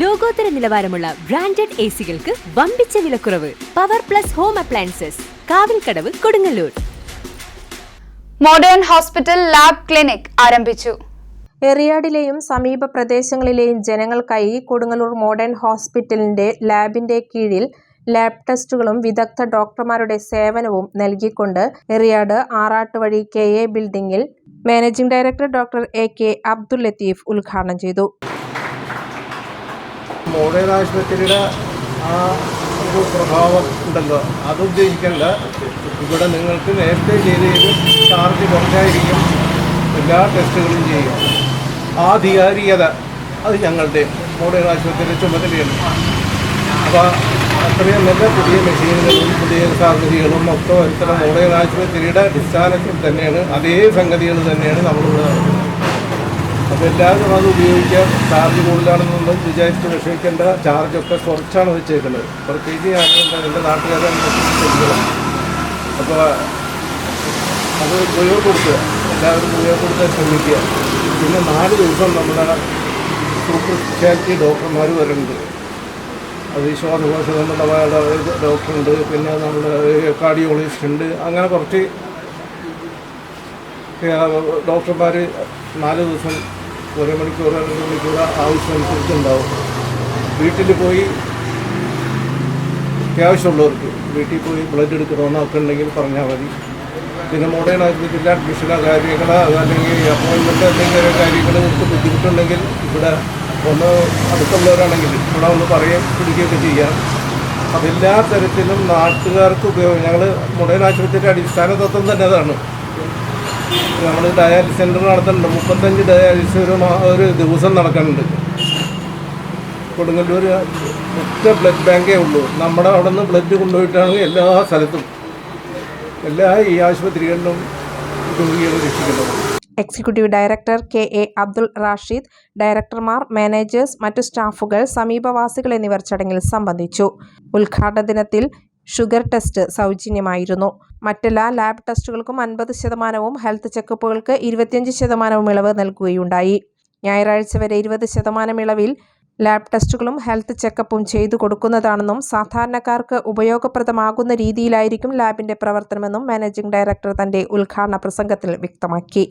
ലോകോത്തര നിലവാരമുള്ള branded A സികൾക്ക് വമ്പിച്ച വിലക്കുറവ്. Power plus home appliances Kavilkadavu Kodungallur. Modern hospital lab clinic ആരംഭിച്ചു. എറിയാടിലെയും സമീപ പ്രദേശങ്ങളിലെയും ജനങ്ങൾക്കായി കൊടുങ്ങല്ലൂർ മോഡേൺ ഹോസ്പിറ്റലിന്റെ ലാബിന്റെ കീഴിൽ ലാബ് ടെസ്റ്റുകളും വിദഗ്ധ ഡോക്ടർമാരുടെ സേവനവും നൽകിക്കൊണ്ട് Eriyad Arattuvazhi K A ബിൽഡിംഗിൽ managing director doctor A K Abdul Latheef ഉദ്ഘാടനം ചെയ്തു. മോഡേൺ ആശുപത്രിയുടെ ആ ഒരു പ്രഭാവം ഉണ്ടല്ലോ അത് ഉദ്ദേശിക്കല്ല. ഇവിടെ നിങ്ങൾക്ക് നേരത്തെ ചെയ്ത് ചാർജ് കുറച്ചായിരിക്കും. എല്ലാ ടെസ്റ്റുകളും ചെയ്യും ആധികാരികത അത് ഞങ്ങളുടെ മോഡേൺ ആശുപത്രിയുടെ ചുമതലയാണ്. അപ്പോൾ അത്രയും നല്ല പുതിയ മെഷീനുകളും പുതിയ സാഹചര്യങ്ങളും ഒക്കെ ഇത്തരം മോഡേൺ ആശുപത്രിയുടെ അടിസ്ഥാനത്തിൽ തന്നെയാണ് അതേ സംഗതികൾ തന്നെയാണ് നടക്കുന്നത്. എല്ലാവരും അത് ഉപയോഗിക്കാം ചാർജ് കൂടുതലാണെന്നൊന്നും വിചാരിച്ച് വിഷമിക്കേണ്ട ചാർജൊക്കെ കുറച്ചാണ് വെച്ചേക്കുന്നത് പ്രത്യേകിച്ച് ഞാൻ എന്റെ നാട്ടുകാരെ അപ്പോൾ അത് ഉപയോഗപ്പെടുത്തുക എല്ലാവരും ഉപയോഗപ്പെടുത്താൻ ശ്രമിക്കുക. പിന്നെ നാല് ദിവസം നമ്മുടെ സൂപ്പർ സ്പെഷ്യാലിറ്റി ഡോക്ടർമാർ വരുന്നുണ്ട്. അത് ശ്വാസകോശ സംബന്ധമായ ഡോക്ടറുണ്ട്. പിന്നെ നമ്മുടെ കാർഡിയോളജിസ്റ്റ് ഉണ്ട്. അങ്ങനെ കുറച്ച് ഡോക്ടർമാർ നാല് ദിവസം ഒരു മണിക്കൂർ രണ്ട് മണിക്കൂർ ആവശ്യമനുസരിച്ച് ഉണ്ടാവും വീട്ടിൽ പോയി അത്യാവശ്യമുള്ളവർക്ക് വീട്ടിൽ പോയി ബ്ലഡ് എടുക്കണമെന്നൊക്കെ ഉണ്ടെങ്കിൽ പറഞ്ഞാൽ മതി. പിന്നെ മോഡേൺ ആശുപത്രിയിൽ അഡ്മിഷനോ കാര്യങ്ങളോ അതല്ലെങ്കിൽ അപ്പോയിൻമെന്റ് എന്തെങ്കിലും കാര്യങ്ങൾ നിങ്ങൾക്ക് ബുദ്ധിമുട്ടുണ്ടെങ്കിൽ ഇവിടെ ഒന്ന് അടുത്തുള്ളവരാണെങ്കിൽ ഇവിടെ ഒന്ന് പറയുകയും പിടിക്കുകയൊക്കെ ചെയ്യാം. അതെല്ലാ തരത്തിലും നാട്ടുകാർക്ക് ഉപയോഗം. ഞങ്ങൾ മോഡേൺ ആശുപത്രിയുടെ അടിസ്ഥാന തത്വം തന്നെ അതാണ്. നമ്മൾ ഡയാലിസിസ് സെന്റർ നടത്തുന്നുണ്ട് മുപ്പത്തഞ്ച് ഡയാലിസിസ് ഒരു ഒരു ദിവസം നടക്കുന്നുണ്ട് കൊടുങ്ങല്ലൂർ ഒറ്റ ബ്ലഡ് ബാങ്കേ ഉള്ളൂ. നമ്മുടെ അവിടെ നിന്ന് ബ്ലഡ് കൊണ്ടുപോയിട്ടാണ് എല്ലാ സ്ഥലത്തും. എല്ലാ ഈ ആശുപത്രികളിലും രോഗികളെ രക്ഷിക്കുന്നത് executive director K A Abdul Rashid ഡയറക്ടർമാർ managers മറ്റു സ്റ്റാഫുകൾ സമീപവാസികൾ എന്നിവർ ചടങ്ങിൽ സംബന്ധിച്ചു. ഉദ്ഘാടന ദിനത്തിൽ ഷുഗർ ടെസ്റ്റ് സൗജന്യമായിരുന്നു. മറ്റെല്ലാ ലാബ് ടെസ്റ്റുകൾക്കും അൻപത് ശതമാനവും ഹെൽത്ത് ചെക്കപ്പുകൾക്ക് ഇരുപത്തിയഞ്ച് ശതമാനവും ഇളവ് നൽകുകയുണ്ടായി. ഞായറാഴ്ച വരെ ഇരുപത് ശതമാനം ഇളവിൽ ലാബ് ടെസ്റ്റുകളും ഹെൽത്ത് ചെക്കപ്പും ചെയ്തു കൊടുക്കുന്നതാണെന്നും സാധാരണക്കാർക്ക് ഉപയോഗപ്രദമാകുന്ന രീതിയിലായിരിക്കും ലാബിന്റെ പ്രവർത്തനമെന്നും മാനേജിംഗ് ഡയറക്ടർ തന്റെ ഉദ്ഘാടന പ്രസംഗത്തിൽ വ്യക്തമാക്കി.